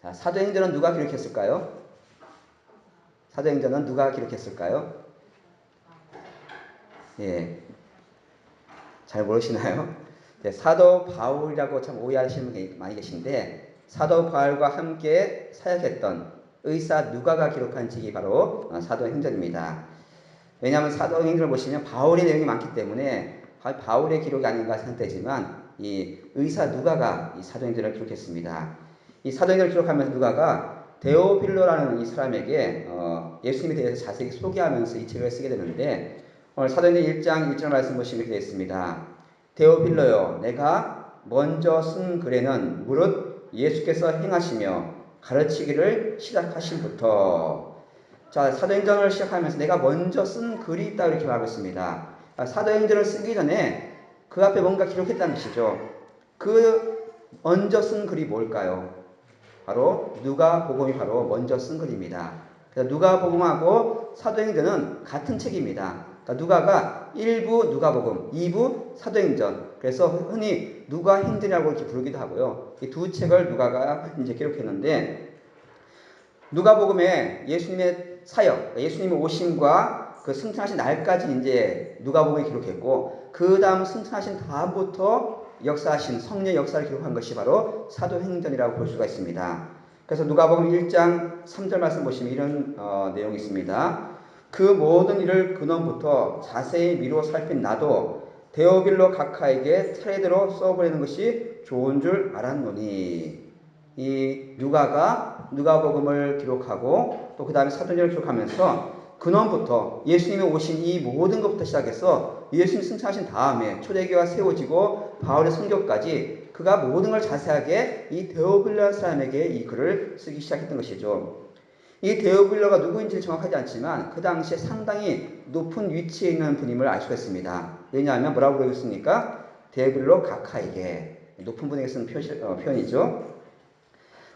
자, 사도행전은 누가 기록했을까요? 사도행전은 누가 기록했을까요? 예. 잘 모르시나요? 네, 사도 바울이라고 참 오해하시는 분이 많이 계신데 사도 바울과 함께 사역했던 의사 누가가 기록한 책이 바로 어, 사도행전입니다. 왜냐하면 사도행전을 보시면 바울의 내용이 많기 때문에 바울의 기록이 아닌가 생각되지만 이 의사 누가가 이 사도행전을 기록했습니다. 이 사도행전을 기록하면서 누가가 데오필로라는 이 사람에게 어, 예수님에 대해서 자세히 소개하면서 이 책을 쓰게 되는데 오늘 사도행전 1장 1절 말씀 보시면 이렇게 되어 있습니다. 데오필로요 내가 먼저 쓴 글에는 무릇 예수께서 행하시며 가르치기를 시작하신부터 자 사도행전을 시작하면서 내가 먼저 쓴 글이 있다 이렇게 말하고 있습니다. 아, 사도행전을 쓰기 전에 그 앞에 뭔가 기록했다는 것이죠. 그 먼저 쓴 글이 뭘까요? 바로 누가복음이 바로 먼저 쓴 글입니다. 그래서 누가복음하고 사도행전은 같은 책입니다. 그러니까 누가가 1부 누가복음, 2부 사도행전. 그래서 흔히 누가행전이라고 이렇게 부르기도 하고요. 이 두 책을 누가가 이제 기록했는데 누가복음에 예수님의 사역, 그러니까 예수님의 오심과 그 승천하신 날까지 이제 누가복음에 기록했고 그 다음 승천하신 다음부터 역사하신 성령 역사를 기록한 것이 바로 사도행전이라고 볼 수가 있습니다. 그래서 누가복음 1장 3절 말씀 보시면 이런 어, 내용이 있습니다. 그 모든 일을 근원부터 자세히 미루어 살핀 나도 데오빌로 각하에게 차례대로 써버리는 것이 좋은 줄 알았노니 이 누가가 누가복음을 기록하고 또 그 다음에 사도행전을 기록하면서 근원부터 예수님이 오신 이 모든 것부터 시작해서 예수님 승천하신 다음에 초대교회가 세워지고 바울의 성교까지 그가 모든 걸 자세하게 이 데오빌러 사람에게 이 글을 쓰기 시작했던 것이죠. 이 데오빌러가 누구인지는 정확하지 않지만 그 당시에 상당히 높은 위치에 있는 분임을 알 수가 있습니다. 왜냐하면 뭐라고 그러겠습니까? 데오빌러 각하에게 높은 분에게 쓴 표시, 어, 표현이죠.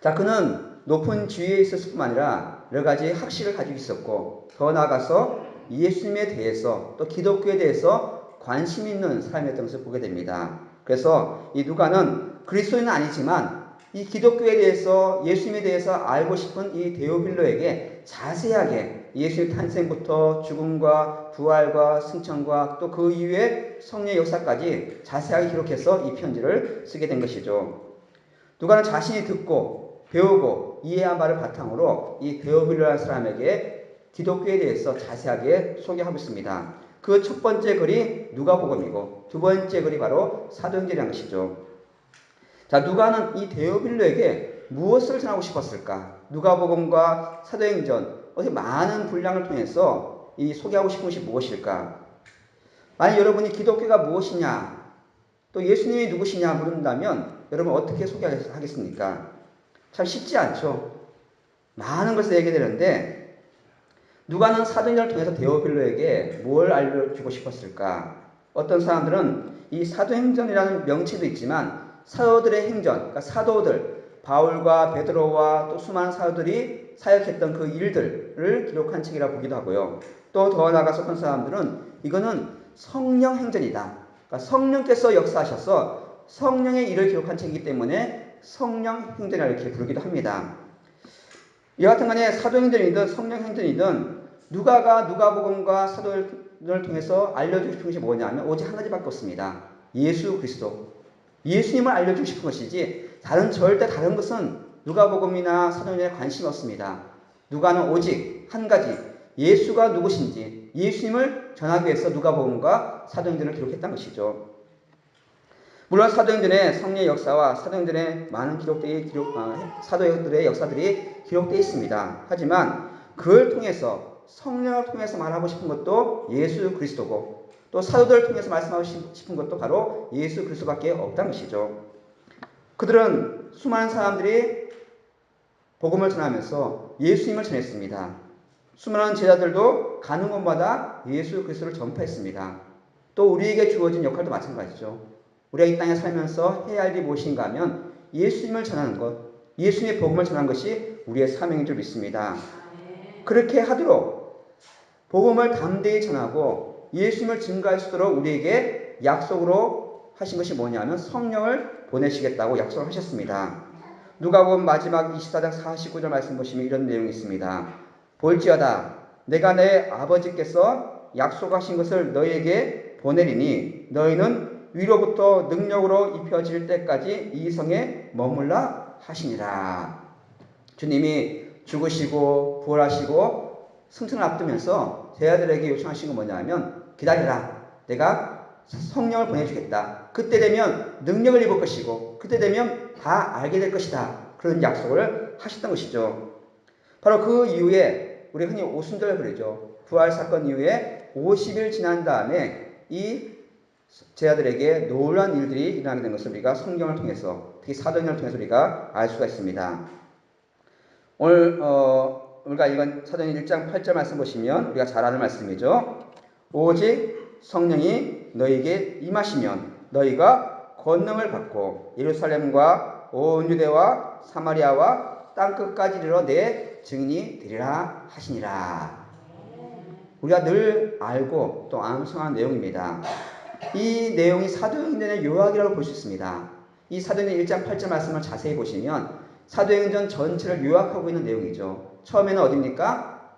자, 그는 높은 지위에 있었을 뿐만 아니라 여러 가지 학식을 가지고 있었고 더 나아가서 예수님에 대해서 또 기독교에 대해서 관심 있는 사람이었던 것을 보게 됩니다. 그래서 이 누가는 그리스도인은 아니지만 이 기독교에 대해서 예수님에 대해서 알고 싶은 이 데오빌로에게 자세하게 예수님 탄생부터 죽음과 부활과 승천과 또 그 이후에 성령 역사까지 자세하게 기록해서 이 편지를 쓰게 된 것이죠. 누가는 자신이 듣고 배우고 이해한 바를 바탕으로 이 데오빌로라는 사람에게 기독교에 대해서 자세하게 소개하고 있습니다. 그 첫 번째 글이 누가복음이고 두 번째 글이 바로 사도행전이라는 것이죠. 자, 누가는 이 데오빌로에게 무엇을 전하고 싶었을까? 누가복음과 사도행전 어떻게 많은 분량을 통해서 이 소개하고 싶은 것이 무엇일까? 만약 여러분이 기독교가 무엇이냐, 또 예수님이 누구시냐 물은다면 여러분 어떻게 소개하겠습니까? 참 쉽지 않죠. 많은 것을 얘기해 되는데 누가는 사도행전을 통해서 데오빌로에게 뭘 알려주고 싶었을까? 어떤 사람들은 이 사도행전이라는 명칭도 있지만 사도들의 행전, 그러니까 사도들, 바울과 베드로와 또 수많은 사도들이 사역했던 그 일들을 기록한 책이라 보기도 하고요. 또 더 나아가서 어떤 사람들은 이거는 성령 행전이다. 그러니까 성령께서 역사하셔서 성령의 일을 기록한 책이기 때문에 성령 행전이라 이렇게 부르기도 합니다. 여하튼 간에 사도행전이든 성령행전이든 누가가 누가복음과 사도를 통해서 알려주고 것이 뭐냐면 오직 한 가지밖에 없습니다. 예수 그리스도. 예수님을 알려주고 싶은 것이지 다른 절대 다른 것은 누가복음이나 사도행전에 관심이 없습니다. 누가는 오직 한 가지 예수가 누구신지 예수님을 전하기 위해서 누가복음과 사도행전을 기록했다는 것이죠. 물론 사도행전에 성령의 역사와 사도행전에 많은 기록들이 기록, 어, 사도들의 역사들이 기록되어 있습니다. 하지만 그걸 통해서 성령을 통해서 말하고 싶은 것도 예수 그리스도고 또 사도들을 통해서 말씀하고 싶은 것도 바로 예수 그리스도밖에 없다는 것이죠. 그들은 수많은 사람들이 복음을 전하면서 예수님을 전했습니다. 수많은 제자들도 가는 곳마다 예수 그리스도를 전파했습니다. 또 우리에게 주어진 역할도 마찬가지죠. 우리가 이 땅에 살면서 해야 할 일이 무엇인가 하면 예수님을 전하는 것, 예수님의 복음을 전하는 것이 우리의 사명인 줄 믿습니다. 그렇게 하도록 복음을 담대히 전하고 예수님을 증가할 수 있도록 우리에게 약속으로 하신 것이 뭐냐면 성령을 보내시겠다고 약속을 하셨습니다. 누가복음 마지막 24장 49절 말씀 보시면 이런 내용이 있습니다. 볼지어다 내가 내 아버지께서 약속하신 것을 너희에게 보내리니 너희는 위로부터 능력으로 입혀질 때까지 이 성에 머물라 하시니라. 주님이 죽으시고 부활하시고 승천을 앞두면서 제 아들에게 요청하신 건 뭐냐면 기다리라. 내가 성령을 보내주겠다. 그때 되면 능력을 입을 것이고 그때 되면 다 알게 될 것이다. 그런 약속을 하셨던 것이죠. 바로 그 이후에 우리 흔히 오순절 그러죠. 부활 사건 이후에 50일 지난 다음에 이 제아들에게 놀란 일들이 일어나게 된 것을 우리가 성경을 통해서 특히 사도행전을 통해서 우리가 알 수가 있습니다. 오늘 어, 우리가 이건 사도행 1장 8절 말씀 보시면 우리가 잘 아는 말씀이죠. 오직 성령이 너에게 임하시면 너희가 권능을 받고 예루살렘과 온 유대와 사마리아와 땅 끝까지 이르러 내 증인이 되리라 하시니라. 우리가 늘 알고 또 암송한 내용입니다. 이 내용이 사도행전의 요약이라고 볼 수 있습니다. 이 사도행전 1장 8절 말씀을 자세히 보시면 사도행전 전체를 요약하고 있는 내용이죠. 처음에는 어디입니까?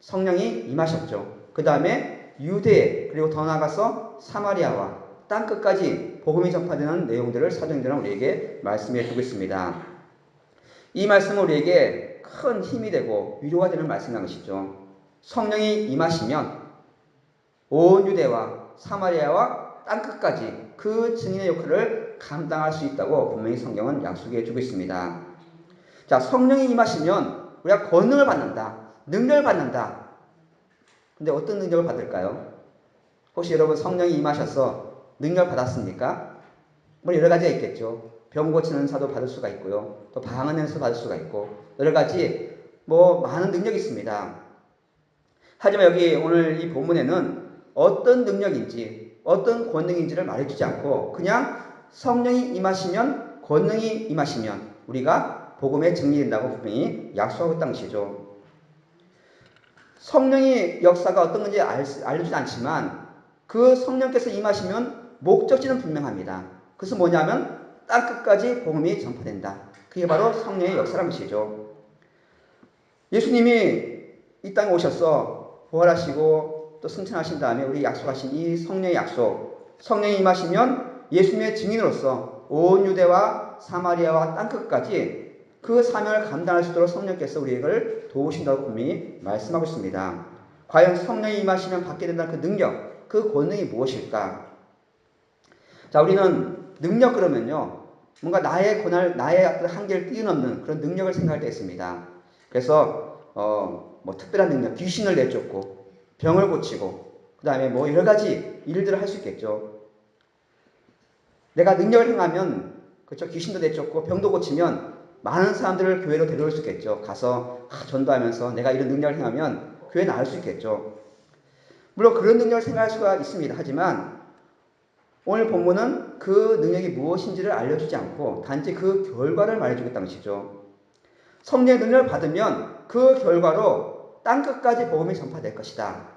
성령이 임하셨죠. 그 다음에 유대 그리고 더 나아가서 사마리아와 땅 끝까지 복음이 전파되는 내용들을 사도행전은 우리에게 말씀해 주고 있습니다. 이 말씀은 우리에게 큰 힘이 되고 위로가 되는 말씀인 것이죠. 성령이 임하시면 온 유대와 사마리아와 땅 끝까지 그 증인의 역할을 감당할 수 있다고 분명히 성경은 약속해 주고 있습니다. 자, 성령이 임하시면 우리가 권능을 받는다. 능력을 받는다. 근데 어떤 능력을 받을까요? 혹시 여러분 성령이 임하셔서 능력을 받았습니까? 뭐 여러 가지가 있겠죠. 병 고치는 사도 받을 수가 있고요. 또 방언하는 사 받을 수가 있고 여러 가지 뭐 많은 능력이 있습니다. 하지만 여기 오늘 이 본문에는 어떤 능력인지 어떤 권능인지를 말해주지 않고 그냥 성령이 임하시면 권능이 임하시면 우리가 복음에 증리된다고 분명히 약속하고 있다는 것이죠. 성령의 역사가 어떤 건지 알려주지 않지만 그 성령께서 임하시면 목적지는 분명합니다. 그것은 뭐냐면 땅 끝까지 복음이 전파된다. 그게 바로 성령의 역사라는 것이죠. 예수님이 이 땅에 오셔서 부활하시고 또 승천하신 다음에 우리 약속하신 이 성령의 약속, 성령이 임하시면 예수님의 증인으로서 온 유대와 사마리아와 땅 끝까지 그 사명을 감당할 수 있도록 성령께서 우리를 도우신다고 분명히 말씀하고 있습니다. 과연 성령이 임하시면 받게 된다는 그 능력, 그 권능이 무엇일까? 자, 우리는 능력 그러면요. 뭔가 나의 고날, 나의 한계를 뛰어넘는 그런 능력을 생각할 때 있습니다. 그래서, 어, 뭐 특별한 능력, 귀신을 내쫓고, 병을 고치고, 그 다음에 뭐 여러 가지 일들을 할 수 있겠죠. 내가 능력을 행하면, 그렇죠. 귀신도 내쫓고, 병도 고치면, 많은 사람들을 교회로 데려올 수 있겠죠. 가서 아, 전도하면서 내가 이런 능력을 행하면 교회 나올 수 있겠죠. 물론 그런 능력을 생각할 수가 있습니다. 하지만 오늘 본문은 그 능력이 무엇인지를 알려주지 않고 단지 그 결과를 말해주겠다는 것이죠. 성령의 능력을 받으면 그 결과로 땅 끝까지 복음이 전파될 것이다.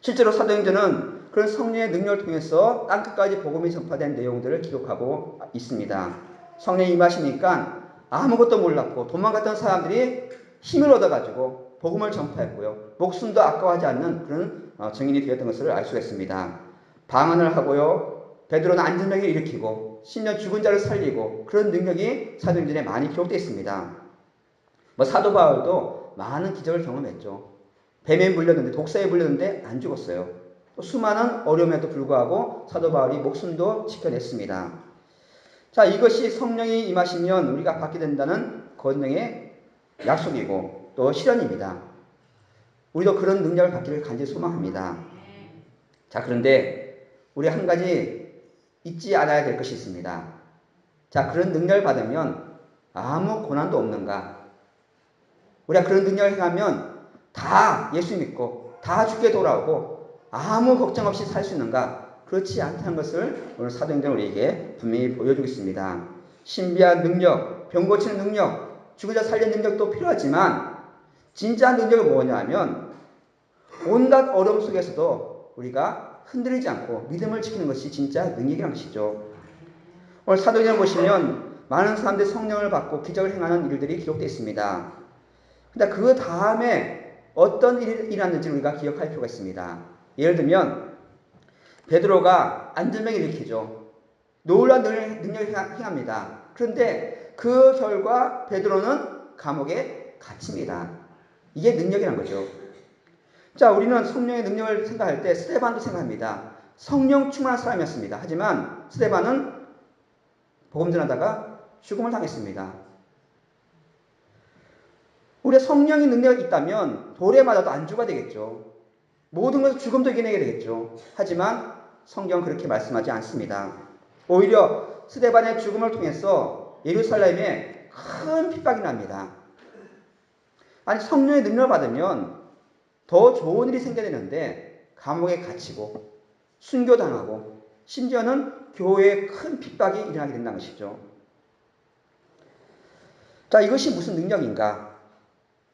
실제로 사도행전은 그런 성령의 능력을 통해서 땅 끝까지 복음이 전파된 내용들을 기록하고 있습니다. 성령이 임하시니까 아무것도 몰랐고 도망갔던 사람들이 힘을 얻어가지고 복음을 전파했고요. 목숨도 아까워하지 않는 그런 어, 증인이 되었던 것을 알 수가 있습니다. 방언을 하고요. 베드로는 안전하게 일으키고 심지어 죽은 자를 살리고 그런 능력이 사도행전에 많이 기록되어 있습니다. 뭐 사도 바울도 많은 기적을 경험했죠. 뱀에 물렸는데 독사에 물렸는데 안 죽었어요. 또 수많은 어려움에도 불구하고 사도 바울이 목숨도 지켜냈습니다. 자, 이것이 성령이 임하시면 우리가 받게 된다는 권능의 약속이고 또 실현입니다. 우리도 그런 능력을 받기를 간절히 소망합니다. 자, 그런데 우리 한 가지 잊지 않아야 될 것이 있습니다. 자, 그런 능력을 받으면 아무 고난도 없는가? 우리가 그런 능력을 행하면 다 예수 믿고 다 죽게 돌아오고 아무 걱정 없이 살 수 있는가? 그렇지 않다는 것을 오늘 사도행전 우리에게 분명히 보여주고 있습니다. 신비한 능력, 병 고치는 능력, 죽은 자 살리는 능력도 필요하지만 진짜 능력은 뭐냐면 온갖 어려움 속에서도 우리가 흔들리지 않고 믿음을 지키는 것이 진짜 능력이라는 것이죠. 오늘 사도행전 보시면 많은 사람들이 성령을 받고 기적을 행하는 일들이 기록되어 있습니다. 근데 그 다음에 어떤 일이 일어났는지 우리가 기억할 필요가 있습니다. 예를 들면 베드로가 안전병을 일으키죠. 놀라운 능력을 행합니다. 그런데 그 결과 베드로는 감옥에 갇힙니다. 이게 능력이란 거죠. 자, 우리는 성령의 능력을 생각할 때 스테반도 생각합니다. 성령 충만한 사람이었습니다. 하지만 스테반은 복음 전하다가 죽음을 당했습니다. 우리 성령의 능력이 있다면 돌에 맞아도 안 죽어야 되겠죠. 모든 것을 죽음도 이겨내게 되겠죠. 하지만 성경은 그렇게 말씀하지 않습니다. 오히려 스데반의 죽음을 통해서 예루살렘에 큰 핍박이 납니다. 아니 성령의 능력을 받으면 더 좋은 일이 생겨내는데 감옥에 갇히고 순교당하고 심지어는 교회에 큰 핍박이 일어나게 된다는 것이죠. 자 이것이 무슨 능력인가?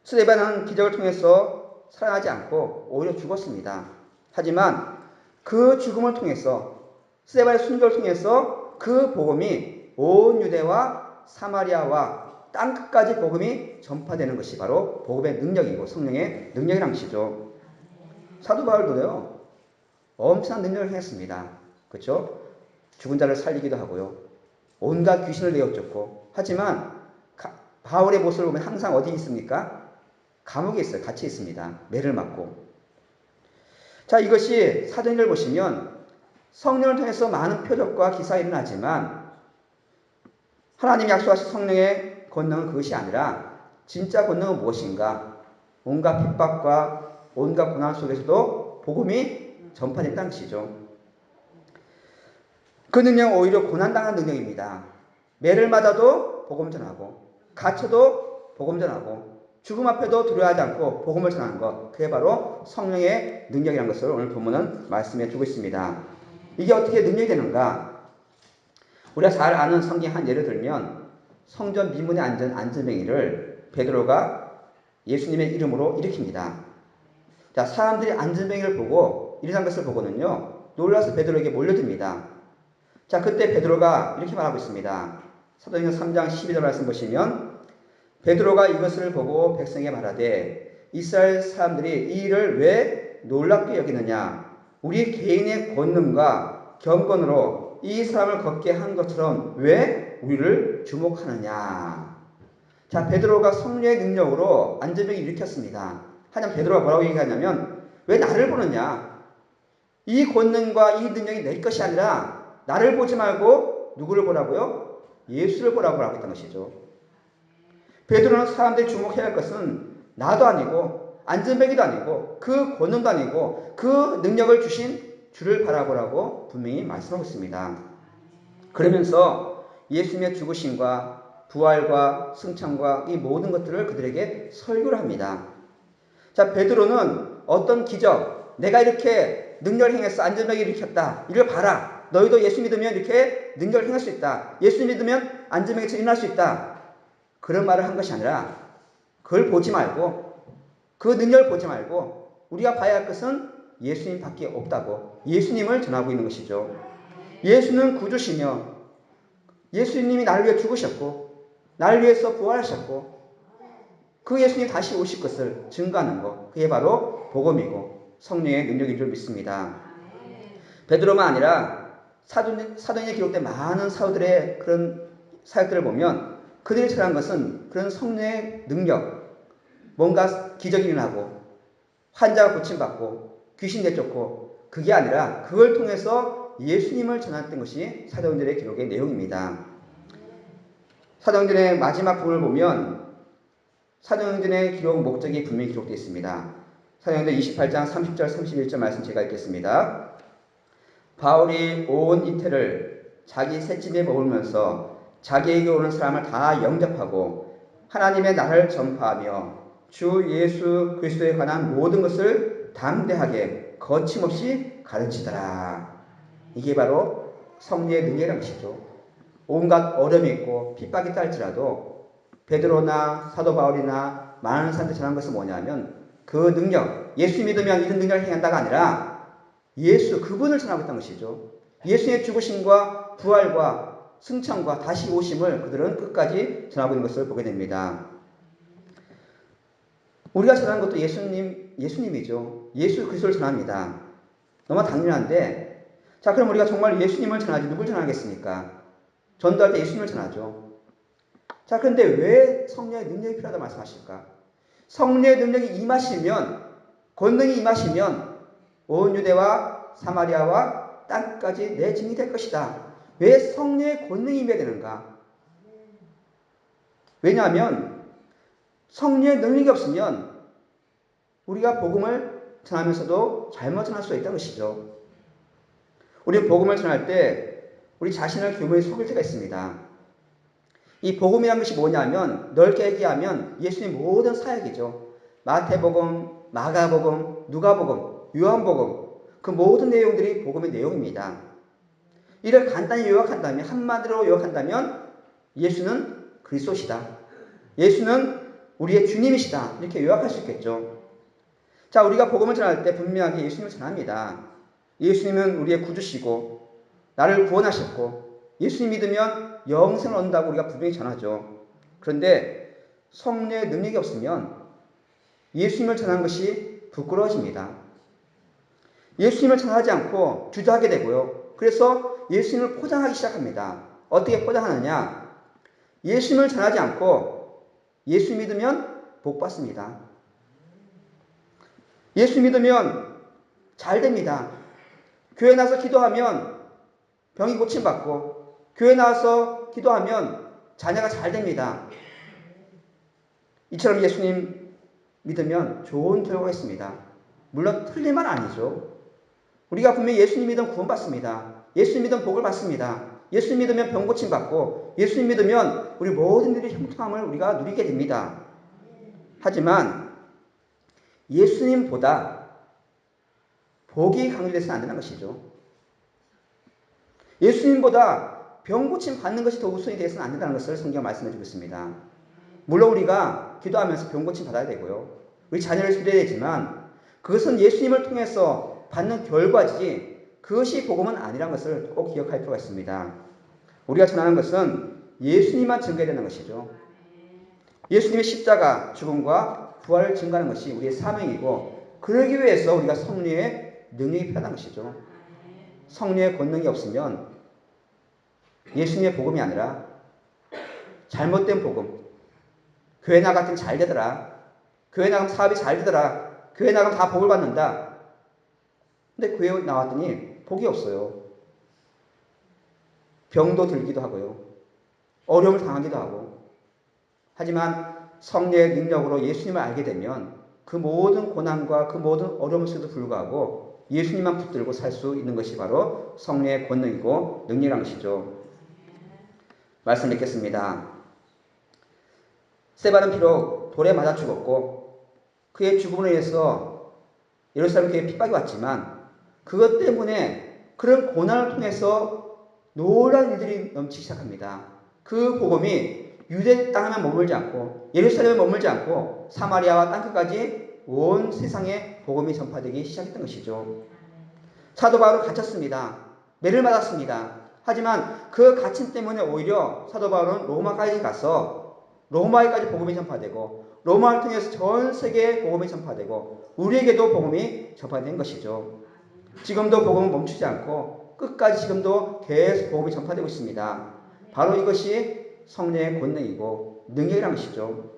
스데반은 기적을 통해서 살아나지 않고 오히려 죽었습니다. 하지만 그 죽음을 통해서 스데반의 순교를 통해서 그 복음이 온 유대와 사마리아와 땅 끝까지 복음이 전파되는 것이 바로 복음의 능력이고 성령의 능력이란 것이죠. 사도 바울도요. 엄청난 능력을 행했습니다. 그렇죠? 죽은 자를 살리기도 하고요. 온갖 귀신을 내어쫓고 하지만 바울의 모습을 보면 항상 어디 있습니까? 감옥에 있어요. 같이 있습니다. 매를 맞고. 자, 이것이 사도행전을 보시면 성령을 통해서 많은 표적과 기사가 일어나지만 하나님이 약속하신 성령의 권능은 그것이 아니라 진짜 권능은 무엇인가? 온갖 핍박과 온갖 고난 속에서도 복음이 전파됐다는 것이죠. 그 능력은 오히려 고난당한 능력입니다. 매를 맞아도 복음 전하고 갇혀도 복음 전하고 죽음 앞에도 두려워하지 않고 복음을 전하는 것 그게 바로 성령의 능력이라는 것을 오늘 본문은 말씀해 주고 있습니다. 이게 어떻게 능력이 되는가? 우리가 잘 아는 성경 한 예를 들면 성전 미문에 앉은 안전뱅이를 베드로가 예수님의 이름으로 일으킵니다. 자, 사람들이 안전뱅이를 보고 일어난 것을 보고는요, 놀라서 베드로에게 몰려듭니다. 자, 그때 베드로가 이렇게 말하고 있습니다. 사도행전 3장 12절 말씀 보시면 베드로가 이것을 보고 백성에게 말하되 이스라엘 사람들이 이 일을 왜 놀랍게 여기느냐 우리 개인의 권능과 경건으로 이 사람을 걷게 한 것처럼 왜 우리를 주목하느냐. 자, 베드로가 성령의 능력으로 안전병이 일으켰습니다. 하지만 베드로가 뭐라고 얘기하냐면 왜 나를 보느냐? 이 권능과 이 능력이 내 것이 아니라 나를 보지 말고 누구를 보라고요? 예수를 보라고 하고 있던 것이죠. 베드로는 사람들이 주목해야 할 것은 나도 아니고 안전뱅이도 아니고 그 권능도 아니고 그 능력을 주신 주를 바라보라고 분명히 말씀하고 있습니다. 그러면서 예수님의 죽으심과 부활과 승천과 이 모든 것들을 그들에게 설교를 합니다. 자, 베드로는 어떤 기적, 내가 이렇게 능력을 행해서 안전하게 일으켰다. 이걸 봐라. 너희도 예수 믿으면 이렇게 능력을 행할 수 있다. 예수 믿으면 안전하게 일어날 수 있다. 그런 말을 한 것이 아니라 그걸 보지 말고 그 능력을 보지 말고 우리가 봐야 할 것은 예수님 밖에 없다고 예수님을 전하고 있는 것이죠. 예수는 구주시며 예수님이 나를 위해 죽으셨고 나를 위해서 부활하셨고 그 예수님이 다시 오실 것을 증거하는 것 그게 바로 복음이고 성령의 능력인 줄 믿습니다. 베드로만 아니라 사도, 사도행에 기록된 많은 사도들의 그런 사역들을 보면 그들이 전한 것은 그런 성령의 능력 뭔가 기적이 일어나고 환자가 고침받고 귀신 내쫓고 그게 아니라 그걸 통해서 예수님을 전했던 것이 사도행전의 기록의 내용입니다. 사도행전의 마지막 부분을 보면 사도행전의 기록 목적이 분명히 기록되어 있습니다. 사도행전 28장 30절 31절 말씀 제가 읽겠습니다. 바울이 온 이태를 자기 새집에 머물면서 자기에게 오는 사람을 다 영접하고 하나님의 나라를 전파하며 주 예수 그리스도에 관한 모든 것을 담대하게 거침없이 가르치더라. 이게 바로 성리의 능력이라는 것이죠. 온갖 어려움이 있고 핍박이 딸지라도 베드로나 사도 바울이나 많은 사람들이 전한 것은 뭐냐면 그 능력, 예수 믿으면 이런 능력을 행한다가 아니라 예수 그분을 전하고 있다는 것이죠. 예수의 죽으심과 부활과 승천과 다시 오심을 그들은 끝까지 전하고 있는 것을 보게 됩니다. 우리가 전하는 것도 예수님, 예수님이죠. 예수 그리스도를 전합니다. 너무 당연한데, 자, 그럼 우리가 정말 예수님을 전하지 누굴 전하겠습니까? 전도할 때 예수님을 전하죠. 자, 그런데 왜 성령의 능력이 필요하다 말씀하실까? 성령의 능력이 임하시면, 권능이 임하시면, 온 유대와 사마리아와 땅까지 내 증이 될 것이다. 왜 성령의 권능이 임해야 되는가? 왜냐하면 성령의 능력이 없으면 우리가 복음을 전하면서도 잘못 전할 수 있다는 것이죠. 우리 복음을 전할 때 우리 자신을 교묘히 속일 때가 있습니다. 이 복음이라는 것이 뭐냐면 넓게 얘기하면 예수님 모든 사역이죠. 마태복음, 마가복음, 누가복음, 요한복음 그 모든 내용들이 복음의 내용입니다. 이를 간단히 요약한다면 한마디로 요약한다면 예수는 그리스도시다. 예수는 우리의 주님이시다. 이렇게 요약할 수 있겠죠. 자, 우리가 복음을 전할 때 분명하게 예수님을 전합니다. 예수님은 우리의 구주시고 나를 구원하셨고 예수님 믿으면 영생을 얻는다고 우리가 분명히 전하죠. 그런데 성령의 능력이 없으면 예수님을 전하는 것이 부끄러워집니다. 예수님을 전하지 않고 주저하게 되고요. 그래서 예수님을 포장하기 시작합니다. 어떻게 포장하느냐? 예수님을 전하지 않고 예수 믿으면 복 받습니다. 예수 믿으면 잘 됩니다. 교회 나서 기도하면 병이 고침 받고 교회 나와서 기도하면 자녀가 잘 됩니다. 이처럼 예수님 믿으면 좋은 결과가 있습니다. 물론 틀림은 아니죠. 우리가 분명히 예수님 믿으면 구원받습니다. 예수 믿으면 복을 받습니다. 예수 믿으면 병 고침 받고 예수 믿으면 우리 모든 일의 형통함을 우리가 누리게 됩니다. 하지만 예수님보다 복이 강조돼서는 안 되는 것이죠. 예수님보다 병 고침 받는 것이 더 우선이 되어서는 안 된다는 것을 성경 말씀해 주고 있습니다. 물론 우리가 기도하면서 병 고침 받아야 되고요. 우리 자녀를 기도해야 되지만 그것은 예수님을 통해서 받는 결과지 그것이 복음은 아니란 것을 꼭 기억할 필요가 있습니다. 우리가 전하는 것은 예수님만 증거해야 되는 것이죠. 예수님의 십자가 죽음과 부활을 증거하는 것이 우리의 사명이고 그러기 위해서 우리가 성령의 능력이 필요한 것이죠. 성령의 권능이 없으면 예수님의 복음이 아니라 잘못된 복음. 교회 나갔더니 잘 되더라. 교회 나가면 사업이 잘 되더라. 교회 나가면 다 복을 받는다. 근데 교회 나왔더니 복이 없어요. 병도 들기도 하고요. 어려움을 당하기도 하고. 하지만 성령의 능력으로 예수님을 알게 되면 그 모든 고난과 그 모든 어려움을 에도 불구하고 예수님만 붙들고 살 수 있는 것이 바로 성령의 권능이고 능력이라는 것이죠. 말씀 읽겠습니다. 세바는 비록 돌에 맞아 죽었고 그의 죽음으로 인해서 예루살렘 교회에 핍박이 왔지만 그것 때문에 그런 고난을 통해서 놀라운 일들이 넘치기 시작합니다. 그 복음이 유대 땅에만 머물지 않고 예루살렘에 머물지 않고 사마리아와 땅끝까지 온 세상에 복음이 전파되기 시작했던 것이죠. 사도 바울은 갇혔습니다. 매를 맞았습니다. 하지만 그 갇힘 때문에 오히려 사도 바울은 로마까지 가서 로마에까지 복음이 전파되고 로마를 통해서 전 세계에 복음이 전파되고 우리에게도 복음이 전파된 것이죠. 지금도 복음은 멈추지 않고 끝까지 지금도 계속 복음이 전파되고 있습니다. 바로 이것이 성령의 권능이고 능력이라는 것이죠.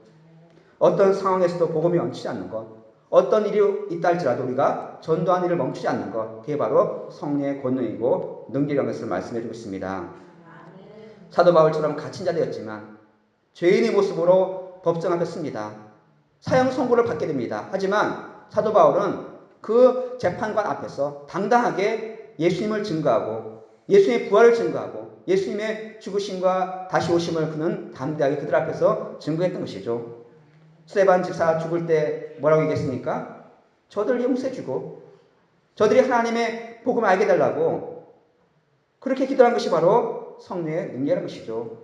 어떤 상황에서도 복음이 멈추지 않는 것, 어떤 일이 있다 할지라도 우리가 전도하는 일을 멈추지 않는 것, 그게 바로 성령의 권능이고 능력이라는 것을 말씀해 주고 있습니다. 사도 바울처럼 갇힌 자 되었지만 죄인의 모습으로 법정 앞에 습니다. 사형 선고를 받게 됩니다. 하지만 사도 바울은 그 재판관 앞에서 당당하게 예수님을 증거하고 예수님의 부활을 증거하고 예수님의 죽으심과 다시 오심을 그는 담대하게 그들 앞에서 증거했던 것이죠. 스테반 집사 죽을 때 뭐라고 얘기했습니까? 저들 용서해주고 저들이 하나님의 복음을 알게 달라고 그렇게 기도한 것이 바로 성령의 능력이라는 것이죠.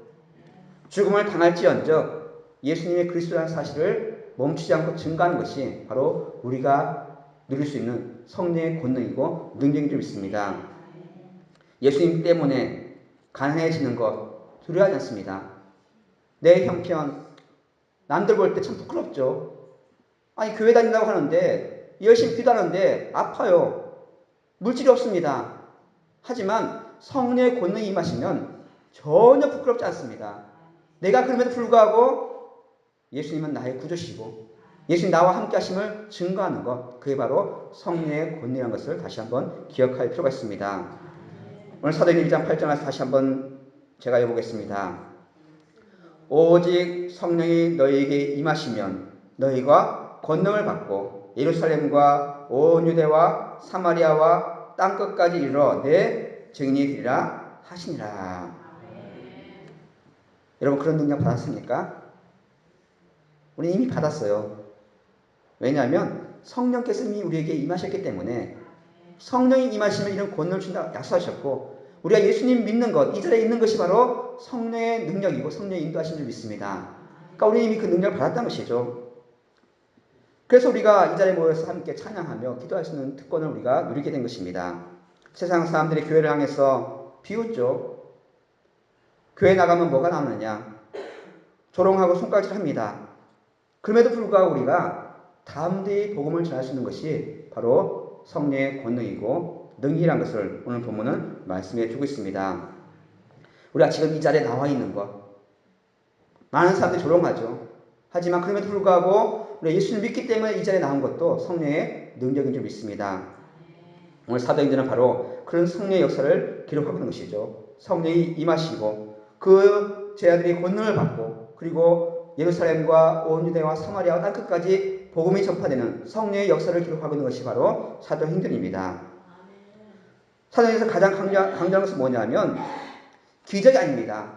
죽음을 당할지언정 예수님의 그리스도라는 사실을 멈추지 않고 증거하는 것이 바로 우리가 누릴 수 있는 성령의 권능이고 능력이 좀 있습니다. 예수님 때문에 가난해지는 것 두려워하지 않습니다. 내 형편 남들 볼 때 참 부끄럽죠. 아니 교회 다닌다고 하는데 열심히 기도하는데 아파요. 물질이 없습니다. 하지만 성령의 권능이 임하시면 전혀 부끄럽지 않습니다. 내가 그럼에도 불구하고 예수님은 나의 구주시고 예수님 나와 함께 하심을 증거하는 것 그게 바로 성령의 권능이라는 것을 다시 한번 기억할 필요가 있습니다. 오늘 사도행 1장 8절에서 다시 한번 제가 해보겠습니다. 오직 성령이 너희에게 임하시면 너희가 권능을 받고 예루살렘과 온 유대와 사마리아와 땅 끝까지 이르러 내 증인이 되리라 하시니라. 여러분 그런 능력 받았습니까? 우리 이미 받았어요. 왜냐하면 성령께서 이미 우리에게 임하셨기 때문에 성령이 임하시면 이런 권능을 준다 약속하셨고 우리가 예수님 믿는 것, 이 자리에 있는 것이 바로 성령의 능력이고 성령의 인도하신 줄 믿습니다. 그러니까 우리 이미 그 능력을 받았다는 것이죠. 그래서 우리가 이 자리에 모여서 함께 찬양하며 기도할 수 있는 특권을 우리가 누리게 된 것입니다. 세상 사람들이 교회를 향해서 비웃죠. 교회 나가면 뭐가 남느냐? 조롱하고 손가락질 합니다. 그럼에도 불구하고 우리가 담대히 복음을 전할 수 있는 것이 바로 성령의 권능이고 능이라는 것을 오늘 본문은 말씀해 주고 있습니다. 우리가 지금 이 자리에 나와 있는 것 많은 사람들이 조롱하죠. 하지만 그럼에도 불구하고 우리가 예수를 믿기 때문에 이 자리에 나온 것도 성령의 능력인 줄 믿습니다. 오늘 사도행전은 바로 그런 성령의 역사를 기록하고 있는 것이죠. 성령이 임하시고 그 제자들이 권능을 받고 그리고 예루살렘과 온 유대와 사마리아와 땅끝까지 복음이 전파되는 성령의 역사를 기록하고 있는 것이 바로 사도행전입니다. 사도행전에서 가장 강조, 강조하는 것은 뭐냐면 기적이 아닙니다.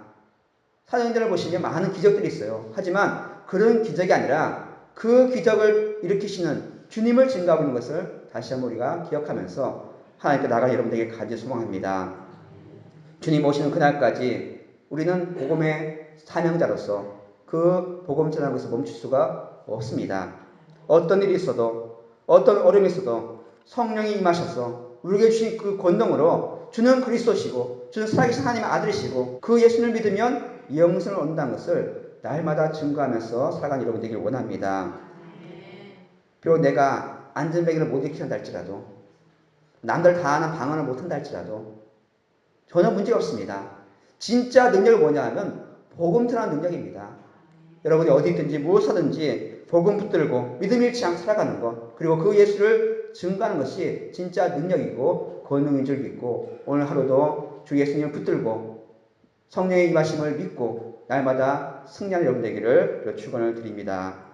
사도행전을 보시면 많은 기적들이 있어요. 하지만 그런 기적이 아니라 그 기적을 일으키시는 주님을 증가하고 있는 것을 다시 한번 우리가 기억하면서 하나님께 나가 여러분들에게 가지 소망합니다. 주님 오시는 그날까지 우리는 복음의 사명자로서 그 복음 것을 멈출 수가 없습니다. 어떤 일이 있어도 어떤 어려움이 있어도 성령이 임하셔서 우리에게 주신 그 권능으로 주는 그리스도시고 주는 살아계신 하나님의 아들이시고 그 예수를 믿으면 영생을 얻는다는 것을 날마다 증거하면서 살아가는 여러분 되길 원합니다. 비록 내가 안전벨기를 못 익힌다 할지라도 남들 다 아는 방언을 못한다 할지라도 전혀 문제가 없습니다. 진짜 능력이 뭐냐 하면 복음 전하는 능력입니다. 여러분이 어디 있든지 무엇하든지 복음 붙들고 믿음 잃지 않고 살아가는 것 그리고 그 예수를 증거하는 것이 진짜 능력이고 권능인 줄 믿고 오늘 하루도 주 예수님을 붙들고 성령의 임하심을 믿고 날마다 승리하는 여러분 되기를 축원을 드립니다.